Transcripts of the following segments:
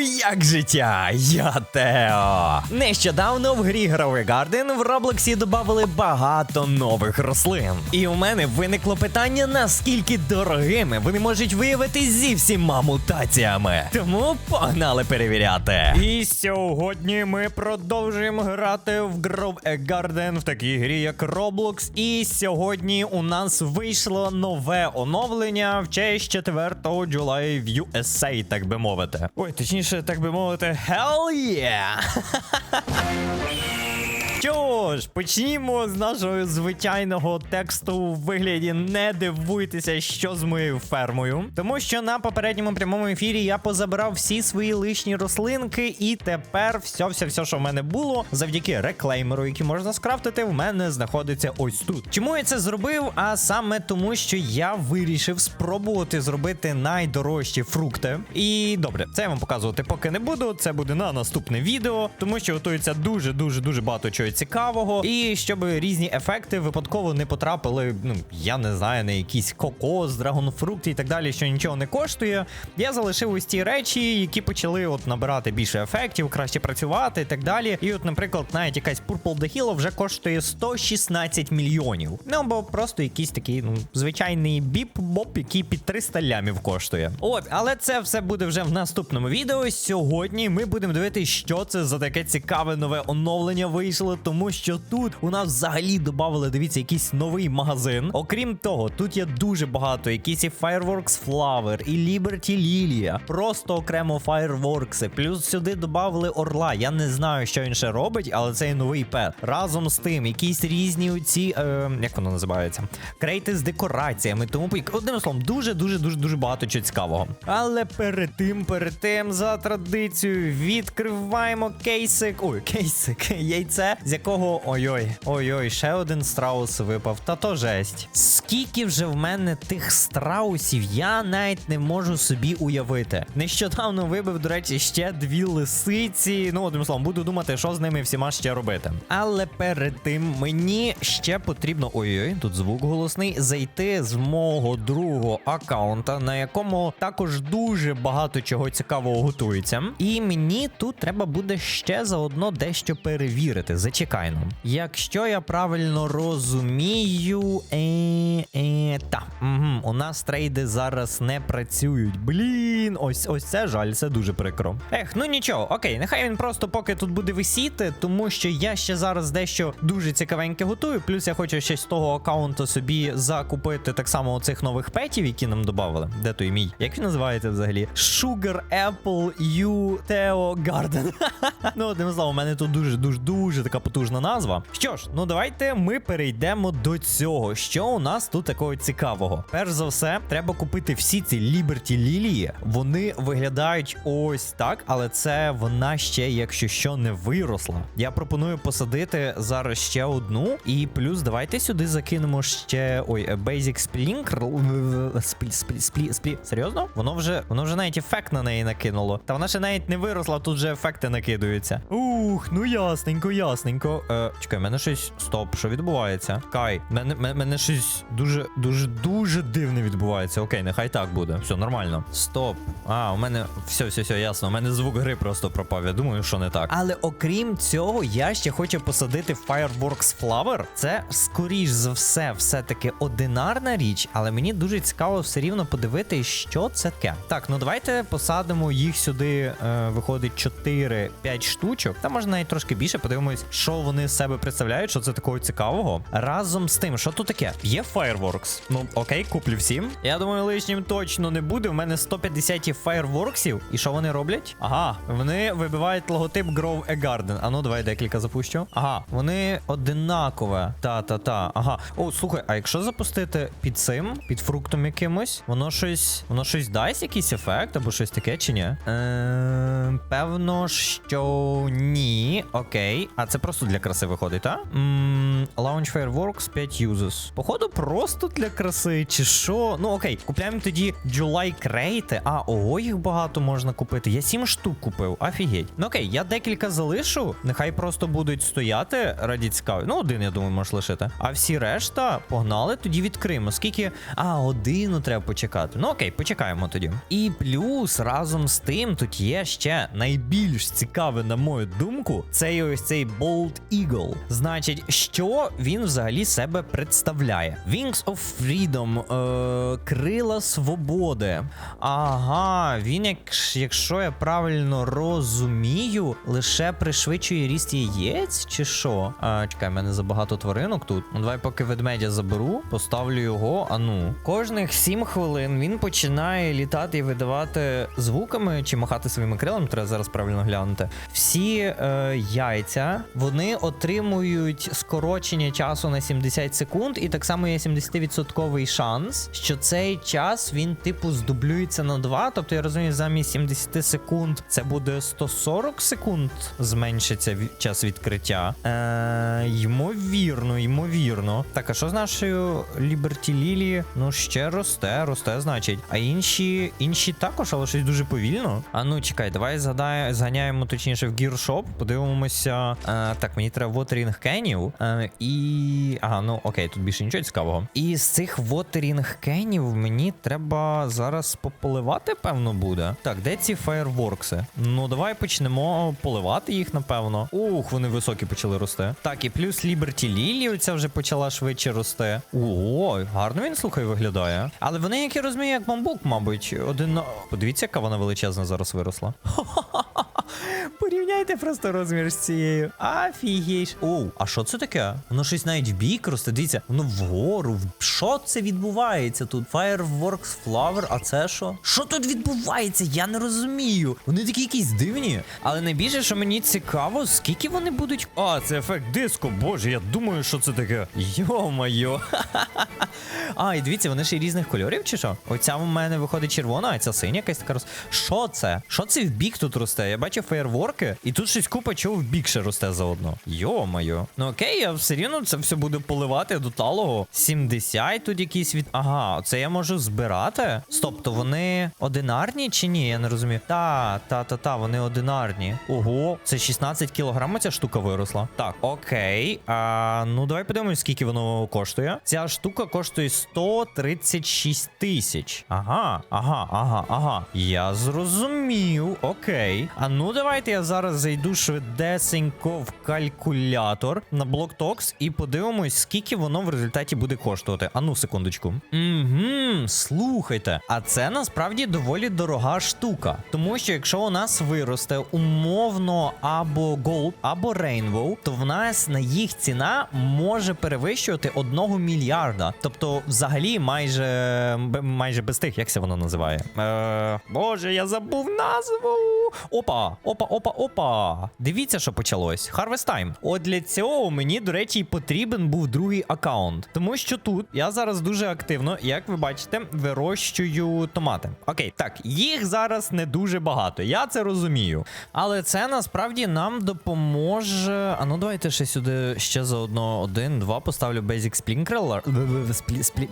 Oh, we як життя? Я Тео. Нещодавно в грі Grow Garden в Роблоксі додали багато нових рослин. І у мене виникло питання, наскільки дорогими вони можуть виявитись зі всіма мутаціями. Тому погнали перевіряти. І сьогодні ми продовжуємо грати в Grow a Garden в такій грі, як Roblox. І сьогодні у нас вийшло нове оновлення в честь 4 July в USA, так би мовити. Ой, точніше, так би мовити, hell yeah! Що ж, почнімо з нашого звичайного тексту у вигляді не дивуйтеся, що з моєю фермою. Тому що на попередньому прямому ефірі я позабирав всі свої лишні рослинки, і тепер все, все, все, що в мене було, завдяки реклеймеру, який можна скрафтити, в мене знаходиться ось тут. Чому я це зробив? А саме тому, що я вирішив спробувати зробити найдорожчі фрукти. І добре, це я вам показувати поки не буду. Це буде на наступне відео, тому що готується дуже, дуже, дуже багато чого цікавого. І щоб різні ефекти випадково не потрапили, ну я не знаю, на якийсь кокос, драгонфрукти і так далі, що нічого не коштує. Я залишив ось ті речі, які почали от набирати більше ефектів, краще працювати і так далі. І от, наприклад, навіть якась Purple the Hill вже коштує 116 мільйонів. Ну або просто якийсь такий, ну, звичайний біп-боп, який під 300 лямів коштує. От, але це все буде вже в наступному відео. Сьогодні ми будемо дивитися, що це за таке цікаве нове оновлення вийшло, тому що тут у нас взагалі додали, дивіться, якийсь новий магазин. Окрім того, тут є дуже багато, якісь і Fireworks Flower, і Liberty Lilia, просто окремо Fireworks. Плюс сюди додали орла. Я не знаю, що він ще робить, але це і новий пет. Разом з тим, якісь різні оці, е, як воно називається? Крейти з декораціями. Тому поїк- одним словом, дуже, дуже, дуже, дуже багато чого цікавого. Але перед тим, перед тим, за традицією, відкриваємо кейсик. Ой, кейсик, яйце, з якого ой-ой, ой-ой, ще один страус випав. Та то жесть. Скільки вже в мене тих страусів, я навіть не можу собі уявити. Нещодавно вибив, до речі, ще дві лисиці. Ну, одним словом, буду думати, що з ними всіма ще робити. Але перед тим мені ще потрібно. Ой-ой, тут звук голосний. Зайти з мого другого аккаунта, на якому також дуже багато чого цікавого готується. І мені тут треба буде ще заодно дещо перевірити. Зачекай ну. Якщо я правильно розумію, е, е, та, угу, у нас трейди зараз не працюють. Блін, ось ось це жаль, це дуже прикро. Ех, ну нічого, окей, нехай він просто поки тут буде висіти, тому що я ще зараз дещо дуже цікавеньке готую. Плюс я хочу ще з того аккаунту собі закупити так само оцих нових петів, які нам додали. Де той мій? Як він називається взагалі? Sugar Apple U Teo Garden. ну, одним словом, у мене тут дуже дуже дуже така потужна назва. Що ж, ну давайте ми перейдемо до цього. Що у нас тут такого цікавого? Перш за все, треба купити всі ці Liberty лілії. Вони виглядають ось так, але це вона ще, якщо що, не виросла. Я пропоную посадити зараз ще одну. І плюс давайте сюди закинемо ще. Ой, е, Basic Splink. Сплі, сплі, сплі. Серйозно? Воно вже воно вже навіть ефект на неї накинуло. Та вона ще навіть не виросла, тут вже ефекти накидаються. Ух, ну ясненько, ясненько. Е, чекай, в мене щось. Стоп, що відбувається? Кай, мене, мене, щось дуже, дуже, дуже дивне відбувається. Окей, нехай так буде. Все нормально. Стоп. А, у мене все, все, все, ясно. У мене звук гри просто пропав. Я думаю, що не так. Але окрім цього, я ще хочу посадити Fireworks Flower. Це скоріш за все, все-таки одинарна річ, але мені дуже цікаво все рівно подивитись, що це таке. Так, ну давайте посадимо їх сюди. Е, виходить 4-5 штучок. Та можна навіть трошки більше. Подивимось, що вони з себе представляють, що це такого цікавого. Разом з тим, що тут таке? Є Fireworks. Ну окей, куплю всім. Я думаю, лишнім точно не буде. У мене 150 Fireworksів. І що вони роблять? Ага, вони вибивають логотип Grow a Garden. А ну давай декілька запущу. Ага, вони одинакове. Та-та-та. Ага. О, слухай, а якщо запустити під цим, під фруктом якимось, воно щось. Воно щось дасть якийсь ефект або щось таке чи ні? Е, певно, що ні. Окей. А це просто. Просто для краси виходить, так? Launch Fireworks 5 uses. Походу, просто для краси, чи що? Ну окей, купляємо тоді July крейти. А, ого, їх багато можна купити. Я 7 штук купив, офігеть. Ну окей, я декілька залишу. Нехай просто будуть стояти раді цікаві. Ну, один, я думаю, можеш лишити. А всі решта погнали, тоді відкриємо. Скільки. А, годину треба почекати. Ну окей, почекаємо тоді. І плюс разом з тим тут є ще найбільш цікаве, на мою думку, це ось цей Bold Eagle. Значить, що він взагалі себе представляє? Wings of Freedom, е, крила свободи. Ага, він, як, якщо я правильно розумію, лише пришвидшує ріст яєць, чи що? А, чекай, в мене забагато тваринок тут. Ну, давай, поки ведмедя заберу, поставлю його. А ну. Кожних 7 хвилин він починає літати і видавати звуками чи махати своїми крилами. Треба зараз правильно глянути. Всі е, яйця вони отримують скорочення часу на 70 секунд, і так само є 70% шанс, що цей час він, типу, здублюється на 2. Тобто я розумію, замість 70 секунд це буде 140 секунд зменшиться час відкриття. Е, ймовірно, ймовірно. Так, а що з нашою Liberty Lily? Ну, ще росте, росте, значить. А інші, інші також, але щось дуже повільно. А ну чекай, давай згадай, зганяємо точніше в Shop, подивимося. Е, так, мені треба вотерінг кенів. Е, і. Ага, ну окей, тут більше нічого цікавого. І з цих вотерінг кенів мені треба зараз пополивати, певно, буде. Так, де ці фаєрворкси? Ну, давай почнемо поливати їх, напевно. Ух, вони високі почали рости. Так, і плюс Liberty Lily оця вже почала швидше рости. Ого, гарно він слухай виглядає. Але вони, як я розумію, як бамбук, мабуть, один. Подивіться, яка вона величезна зараз виросла. Порівняйте просто розмір з цією. Афігейш. Оу, а що це таке? Воно щось навіть в бік росте. Дивіться, воно вгору. Що це відбувається тут? Fireworks Flower, а це що? Що тут відбувається? Я не розумію. Вони такі якісь дивні. Але найбільше, що мені цікаво, скільки вони будуть. А, це ефект диско. Боже, я думаю, що це таке. Йо-майо. А, і дивіться, вони ще й різних кольорів, чи що? Оця в мене виходить червона, а ця синя якась така роз. Що це? Що це в бік тут росте? Я бачив феєрворки, і тут щось купа чого в бік ще росте заодно. Йо-моє. Ну окей, я все рівно це все буду поливати до талого. 70 тут якісь від. Ага, це я можу збирати. Стоп, то вони одинарні чи ні? Я не розумію. Та, та, та, та, вони одинарні. Ого, це 16 кілограм ця штука виросла. Так, окей. А, ну давай подивимось, скільки воно коштує. Ця штука коштує 136 тисяч. Ага, ага, ага, ага. Я зрозумів. Окей. А ну давайте я зараз зайду швидесенько в калькулятор на BlockTox і подивимось, скільки воно в результаті буде коштувати. А ну, секундочку. Угу, слухайте. А це насправді доволі дорога штука. Тому що якщо у нас виросте умовно або Gold, або Rainbow, то в нас на їх ціна може перевищувати 1 мільярда. Тобто, взагалі, майже майже без тих, як це воно називає. Е, Боже, я забув назву. Опа, опа, опа, опа. Дивіться, що почалось. Harvest Time. От для цього мені, до речі, потрібен був другий аккаунт. Тому що тут я зараз дуже активно, як ви бачите, вирощую томати. Окей, так, їх зараз не дуже багато. Я це розумію. Але це насправді нам допоможе. А ну давайте ще сюди ще заодно один, два поставлю Basic Sprinkler.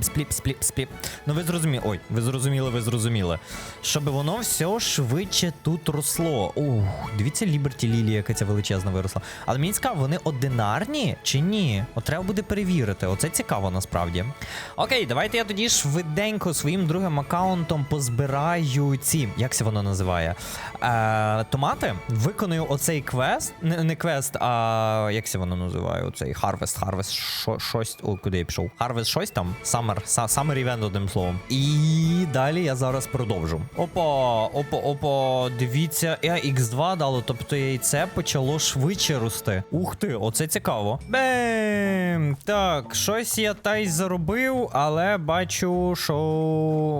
Спліп, спліп, спліп. Ну ви зрозуміли. Ой, ви зрозуміли, ви зрозуміли. Щоб воно все швидше тут росло. Ух, дивіться, Liberty Lily, яка ця величезна виросла. Але мені цікаво, вони одинарні чи ні? От треба буде перевірити. Оце цікаво насправді. Окей, давайте я тоді швиденько своїм другим аккаунтом позбираю ці. Як це воно називає? Е, томати. Виконую оцей квест. Не, не квест, а як це воно називає? Оцей Harvest, Harvest, шо, щось. О, куди я пішов? Harvest щось там. Summer, Summer Event, одним словом. І далі я зараз продовжу. Опа, опа, опа, дивіться, е, X2 дало, тобто яйце почало швидше рости. Ух ти, оце цікаво. Бем! Так, щось я та й заробив, але бачу, що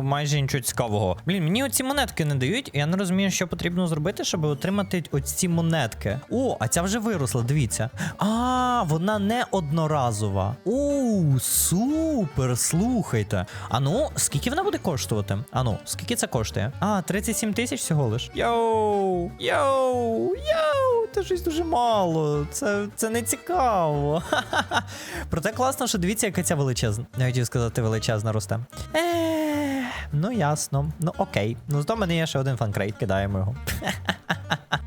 майже нічого цікавого. Блін, мені оці монетки не дають. Я не розумію, що потрібно зробити, щоб отримати оці монетки. О, а ця вже виросла, дивіться. А, вона не одноразова. Оу, супер, слухайте. А ну, скільки вона буде коштувати? А ну, скільки це коштує? А, 37 тисяч всього лиш. Йоу, йоу, йоу, це щось дуже мало. Це, це не цікаво. Проте класно, що дивіться, яка ця величезна. Я хотів сказати, величезна росте. Е, ну ясно. Ну окей. Ну зато мене є ще один фанкрейт, кидаємо його.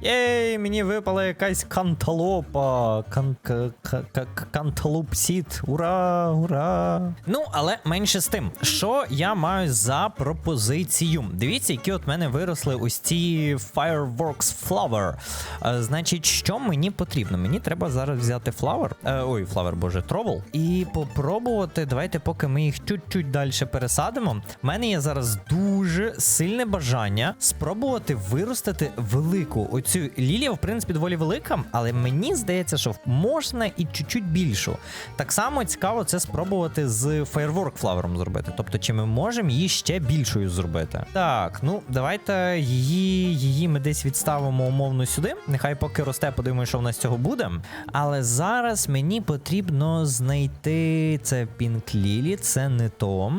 Єй, мені випала якась канталопа. Кан к- к- к- канталупсіт. Ура, ура. Ну, але менше з тим, що я маю за пропозицію. Дивіться, які от мене виросли ось ці Fireworks Flower. Е, значить, що мені потрібно? Мені треба зараз взяти Flower. Е, ой, Flower, боже, Trouble. І попробувати. Давайте, поки ми їх чуть-чуть далі пересадимо. В мене є зараз дуже сильне бажання спробувати виростити велику. Оцю лілія, в принципі, доволі велика, але мені здається, що можна і чуть-чуть більшу. Так само цікаво це спробувати з Firework Flower зробити. Тобто, чи ми можемо її ще більшою зробити? Так, ну давайте її, її ми десь відставимо умовно сюди. Нехай поки росте, подивимося, що в нас цього буде. Але зараз мені потрібно знайти це Pink Lily, це не то.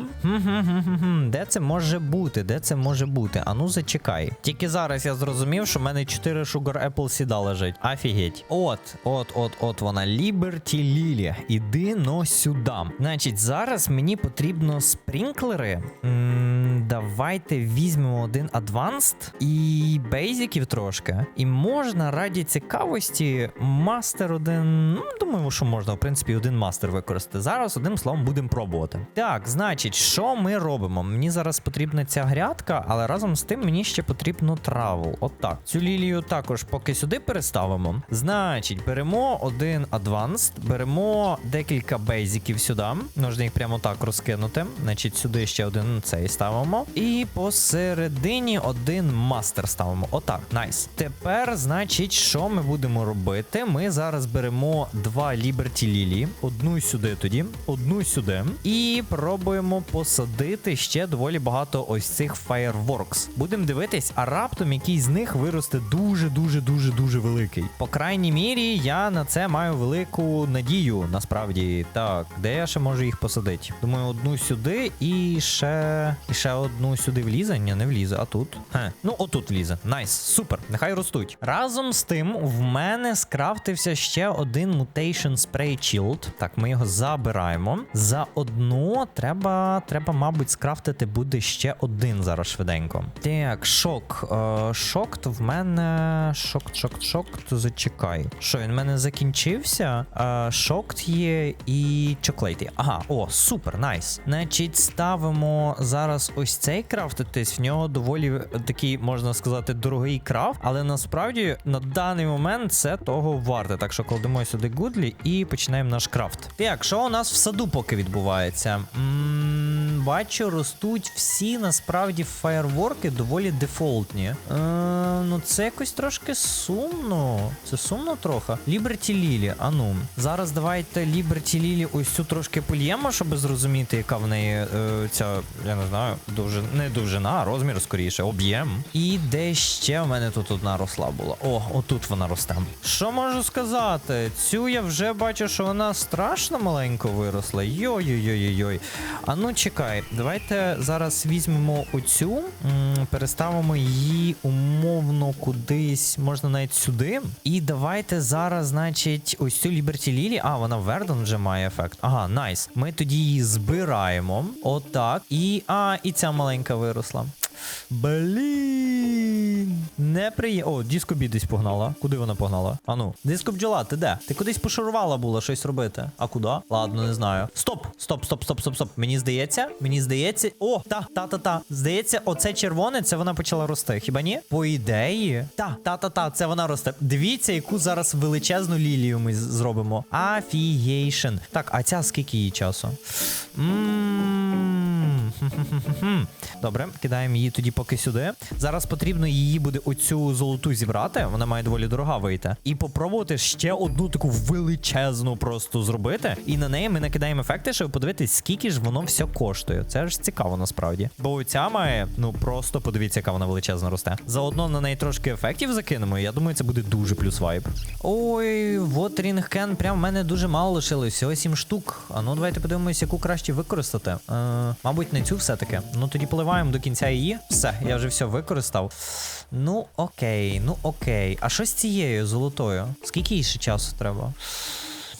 Де це може бути? Де це може бути? Ану, зачекай. Тільки зараз я зрозумів, що в мене 4 Sugar Apple сіда лежить. Офігеть. От, от, от, от вона. Liberty Lily. Іди но сюди. Значить, зараз мені потрібно спрінклери. М, давайте візьмемо один Advanced і бейзиків трошки. І можна раді цікавості мастер один. Ну, думаю, що можна, в принципі, один мастер використати. Зараз одним словом будемо пробувати. Так, значить, що ми робимо? Мені зараз потрібна ця грядка, але разом з тим мені ще потрібно травел. Отак. Цю лілію також поки сюди переставимо. Значить, беремо один Advanced, беремо декілька бейзиків сюди. Можна їх прямо так розкинути. Значить, сюди ще один цей ставимо. І посередині один мастер ставимо. Отак, найс. Тепер, значить, що ми будемо робити? Ми зараз беремо два Liberty Lily, одну сюди тоді, одну сюди. І пробуємо посадити ще доволі багато ось цих Fireworks. Будемо дивитись, а раптом якийсь з них виросте дуже, дуже, дуже, дуже великий. По крайній мірі, я на це маю велику надію. Насправді, так, де я ще можу їх посадити? Думаю, одну сюди і ще і ще одну сюди влізе. Ні, не влізе, а тут. Хе. Ну, отут влізе. Найс, супер, нехай ростуть. Разом з тим, в мене скрафтився ще один Mutation Spray Shield. Так, ми його забираємо. Заодно треба, треба, мабуть, скрафтити буде ще один зараз швиденько. Так, шок. Е, шок, то в мене. Шок, шок, шок, то зачекай. Що, він в мене закінчився? Е, шок є і чоклейт є. Ага, о, супер, найс. Значить, ставимо зараз ось цей крафтитись. В нього доволі такий, можна сказати, дорогий крафт, але насправді на даний момент це того варте. Так що кладемо сюди гудлі і починаємо наш крафт. Так, що у нас в саду поки відбувається? м бачу, ростуть всі насправді фаєрворки доволі дефолтні. Е, ну це якось трошки сумно. Це сумно трохи. Liberty Lily, а ну. Зараз давайте Liberty Lily ось цю трошки польємо, щоб зрозуміти, яка в неї е, ця, я не знаю, дуже не довжина, розмір скоріше, об'єм. І де ще в мене тут одна росла була. О, отут вона росте. Що можу сказати? Цю я вже бачу, що вона страшно маленько виросла. Йой-йой-йой-йой. А чекай, давайте зараз візьмемо оцю, переставимо її умовно кудись, можна навіть сюди. І давайте зараз, значить, ось цю Liberty Lily. А, вона Вердон вже має ефект. Ага, найс. Ми тоді її збираємо. Отак. І. А, і ця маленька виросла. Блін. Неприємно. О, диско бі десь погнала. Куди вона погнала? Ану. Диско бджола, ти де? Ти кудись пошарувала була щось робити. А куди? Ладно, не знаю. Стоп! Стоп, стоп, стоп, стоп, стоп. Мені здається, мені здається. О, та, та, та, та. Здається, оце червоне, це вона почала рости. Хіба ні? По ідеї. Та, та, та, та, це вона росте. Дивіться, яку зараз величезну лілію ми зробимо. Афієйшн. Так, а ця скільки її часу? Ммм. Добре, кидаємо її тоді поки сюди. Зараз потрібно її буде оцю золоту зібрати. Вона має доволі дорога вийти. І попробувати ще одну таку величезну просто зробити. І на неї ми накидаємо ефекти, щоб подивитись, скільки ж воно все коштує. Це ж цікаво насправді. Бо оця має, ну просто подивіться, яка вона величезна росте. Заодно на неї трошки ефектів закинемо. Я думаю, це буде дуже плюс вайб. Ой, вот рінгкен, прям в мене дуже мало лишилось. Всього 7 штук. А ну давайте подивимось, яку краще використати. Е, мабуть, на цю все-таки. Ну тоді поливаємо до кінця її. Все, я вже все використав. Ну окей, ну окей. А що з цією золотою? Скільки їй ще часу треба?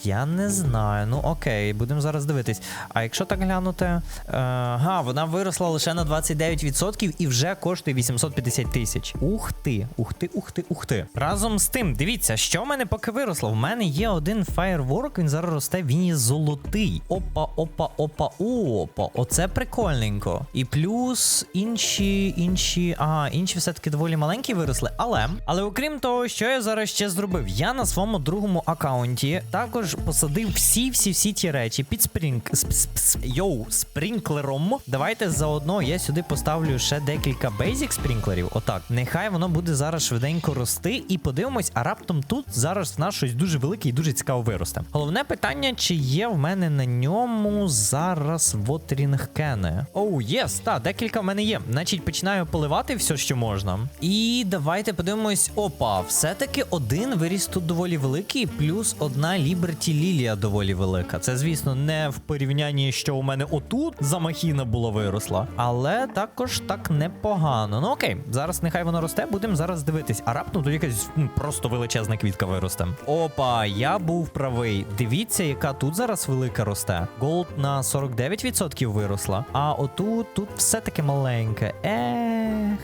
Я не знаю. Ну окей, будемо зараз дивитись. А якщо так глянути, е, га, вона виросла лише на 29% і вже коштує 850 тисяч. Ух ти, ух ти, ух ти, ух ти. Разом з тим, дивіться, що в мене поки виросло. В мене є один фаєрворк, він зараз росте, він є золотий. Опа, опа, опа, опа. Оце прикольненько. І плюс інші, інші, ага, інші все-таки доволі маленькі виросли. Але, але окрім того, що я зараз ще зробив, я на своєму другому аккаунті також посадив всі, всі, всі ті речі під спрінк... сп- сп- сп- йоу, спрінклером. Давайте заодно я сюди поставлю ще декілька бейзік спрінклерів. Отак. Нехай воно буде зараз швиденько рости, і подивимось, а раптом тут зараз в нас щось дуже велике і дуже цікаво виросте. Головне питання, чи є в мене на ньому зараз вотрінг кени. Оу, єс, та, декілька в мене є. Значить, починаю поливати все, що можна. І давайте подивимось. Опа, все-таки один виріс тут доволі великий, плюс одна Ліберті Лілія доволі велика. Це, звісно, не в порівнянні, що у мене отут за махіна була виросла, але також так непогано. Ну окей, зараз нехай воно росте, будемо зараз дивитись. А раптом тут якась м, просто величезна квітка виросте. Опа, я був правий. Дивіться, яка тут зараз велика росте. Голд на 49% виросла. А отут тут все-таки маленьке. Ех,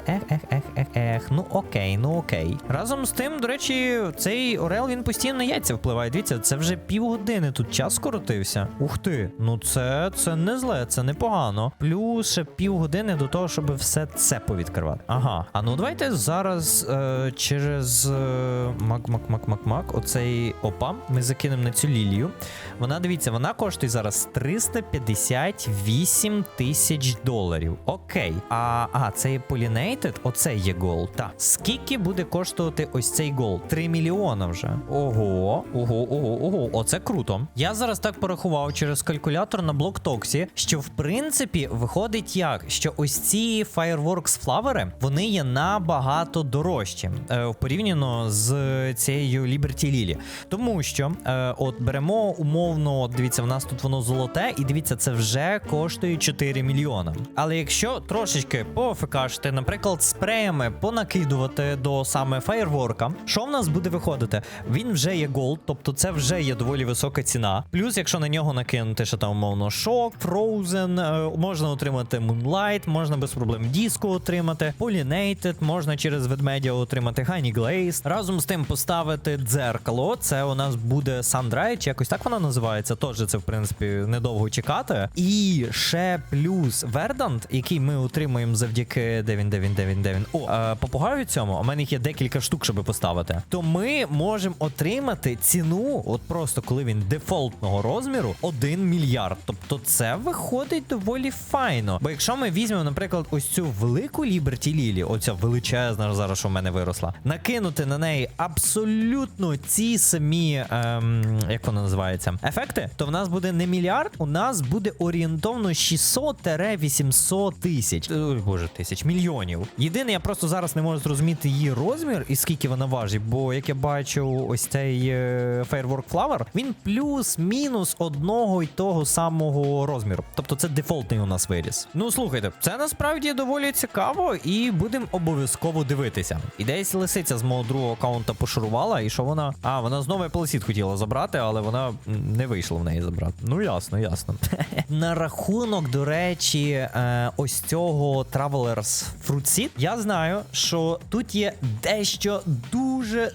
ех, ех, ех, ех, ех. Ну окей, ну окей. Разом з тим, до речі, цей Орел він постійно на яйця впливає. Дивіться, це вже півгодини тут час скоротився. Ух ти, ну це, це не зле, це непогано. Плюс ще півгодини до того, щоб все це повідкривати. Ага. А ну давайте зараз е, через е, мак, мак, мак, мак, мак. Оцей опа. Ми закинемо на цю лілію. Вона дивіться, вона коштує зараз 358 тисяч доларів. Окей. А, а це є Pollinated? Оце є гол. Так. Скільки буде коштувати ось цей гол? 3 мільйона вже. Ого, ого, ого, ого. Оце круто. Я зараз так порахував через калькулятор на блоктоксі, що в принципі виходить як, що ось ці Fireworks флавери, вони є набагато дорожчі е, порівняно з цією Liberty Lily. Тому що, е, от беремо умовно, от дивіться, в нас тут воно золоте, і дивіться, це вже коштує 4 мільйона. Але якщо трошечки пофекашити, наприклад, спреями понакидувати до саме фаєрворка, що в нас буде виходити? Він вже є голд, тобто це вже є доволі висока ціна. Плюс, якщо на нього накинути, що там умовно шок, е, можна отримати Moonlight, можна без проблем диско отримати, Pollinated, можна через ведмедя отримати Honey Glaze. Разом з тим поставити дзеркало. Це у нас буде Sunrise, чи якось так воно називається. Тож це, в принципі, недовго чекати. І ще плюс Verdant, який ми отримуємо завдяки де він, де він, де він, де він. О, е, попугаю цьому. У мене їх є декілька штук, щоб поставити. То ми можемо отримати ціну, от просто коли він дефолтного розміру, 1 мільярд. Тобто це виходить доволі файно. Бо якщо ми візьмемо, наприклад, ось цю велику Liberty Lily, оця величезна зараз, що в мене виросла, накинути на неї абсолютно ці самі, ем, як воно називається, ефекти, то в нас буде не мільярд, у нас буде орієнтовно 600-800 тисяч. Ой, боже, тисяч мільйонів. Єдине, я просто зараз не можу зрозуміти її розмір і скільки вона важить, бо як я бачу, ось цей е, Firework Flower, він плюс-мінус одного й того самого розміру. Тобто це дефолтний у нас виріс. Ну слухайте, це насправді доволі цікаво, і будемо обов'язково дивитися. І десь лисиця з мого другого аккаунта пошурувала, і що вона. А, вона знову Apple хотіла забрати, але вона не вийшло в неї забрати. Ну ясно, ясно. На рахунок, до речі, е, ось цього Travelers Fruit я знаю, що тут є дещо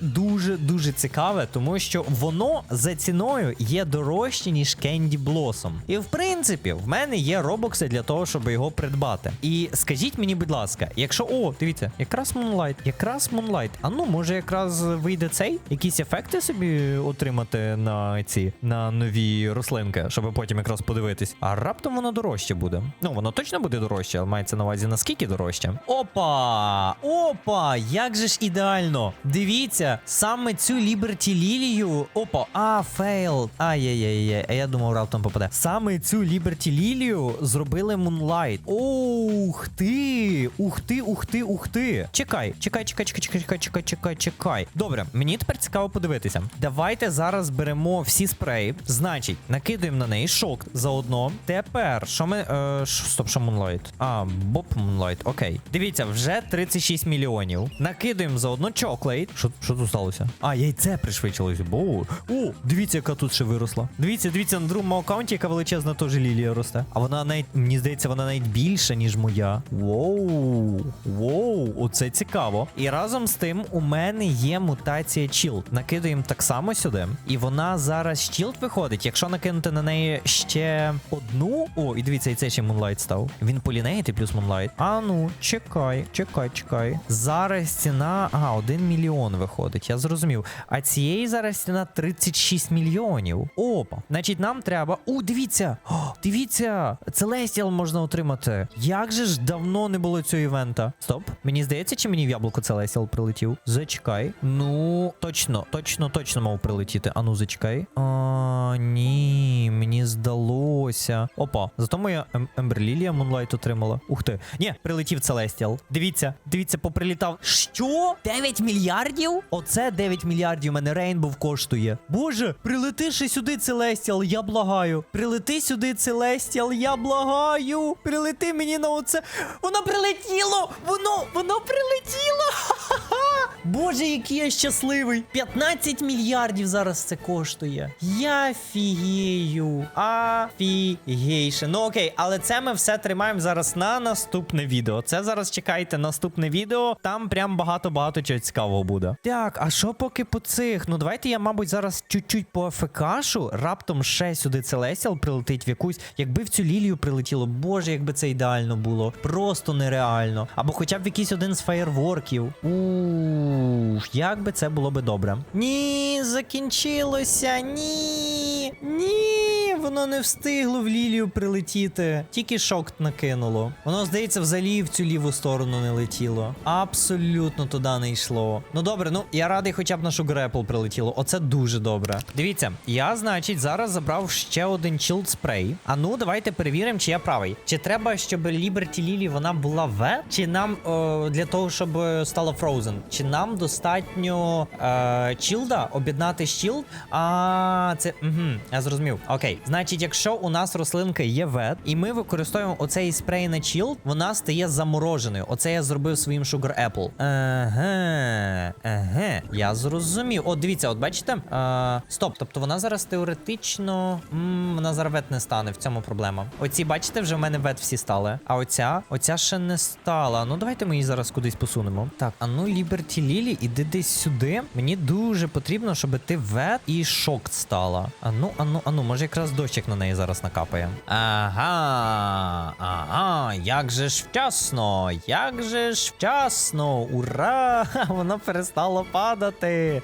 дуже дуже цікаве, тому що воно за ціною є дорожче, ніж Candy Blossom. І в принципі, в мене є робокси для того, щоб його придбати. І скажіть мені, будь ласка, якщо о, дивіться, якраз Moonlight, якраз Moonlight, а ну може якраз вийде цей, якісь ефекти собі отримати на ці на нові рослинки, щоб потім якраз подивитись. А раптом воно дорожче буде. Ну воно точно буде дорожче, але мається на увазі наскільки дорожче сховища. Опа! Опа! Як же ж ідеально! Дивіться, саме цю Ліберті Лілію. Опа, а, фейл. Ай-яй-яй, а я думав, раптом попаде. Саме цю Ліберті Лілію зробили Мунлайт. Ух ти! Ух ти, ух ти, ух ти! Чекай, чекай, чекай, чекай, чекай, чекай, чекай, чекай. Добре, мені тепер цікаво подивитися. Давайте зараз беремо всі спреї. Значить, накидуємо на неї шок заодно. Тепер, що ми. Е, Стоп, що Мунлайт? А, Боб Мунлайт, окей. Дивіться, вже 36 мільйонів. Накидаємо заодно чоклейт. Що, що тут сталося? А, яйце пришвидшилось. Бо. О, дивіться, яка тут ще виросла. Дивіться, дивіться, на другому аккаунті, яка величезна теж лілія росте. А вона навіть, мені здається, вона навіть більша, ніж моя. Воу, воу, оце цікаво. І разом з тим у мене є мутація Chill. Накидаємо так само сюди. І вона зараз Shield виходить. Якщо накинути на неї ще одну. О, і дивіться, і це ще Moonlight став. Він полінеїти плюс Moonlight. А ну, чекай, чекай, чекай. Зараз ціна. Ага, 1 мільйон виходить. Я зрозумів. А цієї зараз ціна 36 мільйонів. Опа. Значить, нам треба. О, дивіться! О, дивіться! Celestial можна отримати. Як же ж давно не було цього івента? Стоп. Мені здається, чи мені в яблуко Celestial прилетів? Зачекай. Ну, точно, точно, точно мав прилетіти. Ану, зачекай. А, ні, мені здалося. Опа, зато моя Ем- Емберлілія Мунлайт отримала. Ух ти. Ні, прилетів Celestial. Дивіться, дивіться, поприлітав. Що? 9 мільярдів? Оце 9 мільярдів мене Рейнбов коштує. Боже, прилети ще сюди, Celestial, я благаю. Прилети сюди, Celestial, я благаю. Прилети мені на оце. Воно прилетіло! Воно, воно прилетіло! Ха-ха-ха! Боже, який я щасливий! 15 мільярдів зараз це коштує. Я фігію. Афігейше. Ну окей, але це ми все тримаємо зараз на наступне відео. Це зараз чекайте наступне відео. Там прям багато-багато чого цікавого буде. Так, а що поки по цих? Ну давайте я, мабуть, зараз чуть-чуть по АФКшу. Раптом ще сюди Целесіал прилетить в якусь. Якби в цю лілію прилетіло, боже, якби це ідеально було. Просто нереально. Або хоча б в якийсь один з фаєрворків. Ух, як би це було би добре. Ні, закінчилося. Ні. Ні, воно не встигло в лілію прилетіти. Тільки шок накинуло. Воно, здається, взагалі в цю ліву сторону не летіло. Абсолютно туди не йшло. Ну добре, ну я радий, хоча б на Sugar Apple прилетіло. Оце дуже добре. Дивіться, я, значить, зараз забрав ще один Chilled Spray. А ну, давайте перевіримо, чи я правий. Чи треба, щоб Liberty Lily вона була В? Чи нам о, для того, щоб е, стала Frozen? Чи нам достатньо е, чілда об'єднати з А це. Угу, я зрозумів. Окей. Значить, якщо у нас рослинка є вет, і ми використовуємо оцей спрей на Shield, вона стає замороженою. Оце я зробив своїм Sugar Apple. Ага, ага. Я зрозумів. От дивіться, от бачите? Е, стоп, тобто вона зараз теоретично. М, вона зараз вет не стане, в цьому проблема. Оці, бачите, вже в мене вет всі стали. А оця, оця ще не стала. Ну давайте ми її зараз кудись посунемо. Так, а ну Liberty Lily, іди десь сюди. Мені дуже потрібно, щоб ти вет і шок стала. А ну, а ну, а ну, може якраз дощик на неї зараз накапає. Ага, ага, як же ж вчасно, як же ж вчасно. Ура! Воно перестало падати.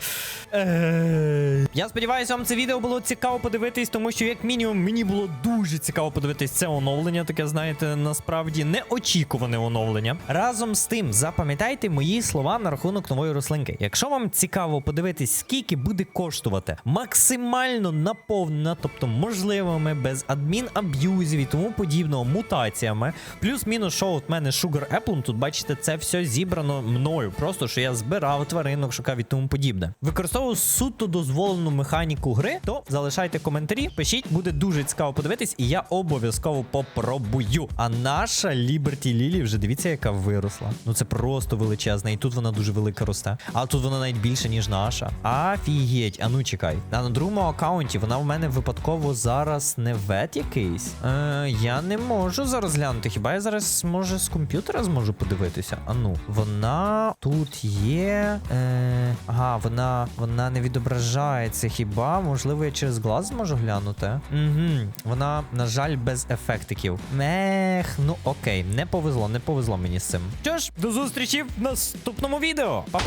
Я сподіваюся, вам це відео було цікаво подивитись, тому що, як мінімум, мені було дуже цікаво подивитись це оновлення. Таке, знаєте, насправді неочікуване оновлення. Разом з тим, запам'ятайте мої слова на рахунок нової рослинки. Якщо вам цікаво подивитись, скільки буде коштувати максимально наповнена, тобто можливими, без адмін-аб'юзів і тому подібного, мутаціями, плюс-мінус, що от мене Sugar Apple, тут бачите, це все зібрано мною. Просто що я збирав тваринок, шукав і тому подібне. Використовую суто дозволену механіку гри, то залишайте коментарі, пишіть, буде дуже цікаво подивитись, і я обов'язково попробую. А наша Liberty Lily вже дивіться, яка виросла. Ну це просто величезна, і тут вона дуже велика росте. А тут вона навіть більше, ніж наша. Афігеть, а ну чекай. А на другому аккаунті вона в мене випадково зараз не вет якийсь. Е, я не можу зараз глянути. Хіба я зараз може з комп'ютера зможу подивитися? А ну, вона тут є. Е, ага, вона, вона не відображається. Хіба? Можливо, я через глаз зможу глянути? Угу. Вона, на жаль, без ефектиків. Ех, ну окей, не повезло, не повезло мені з цим. Що ж, до зустрічі в наступному відео. 哦棒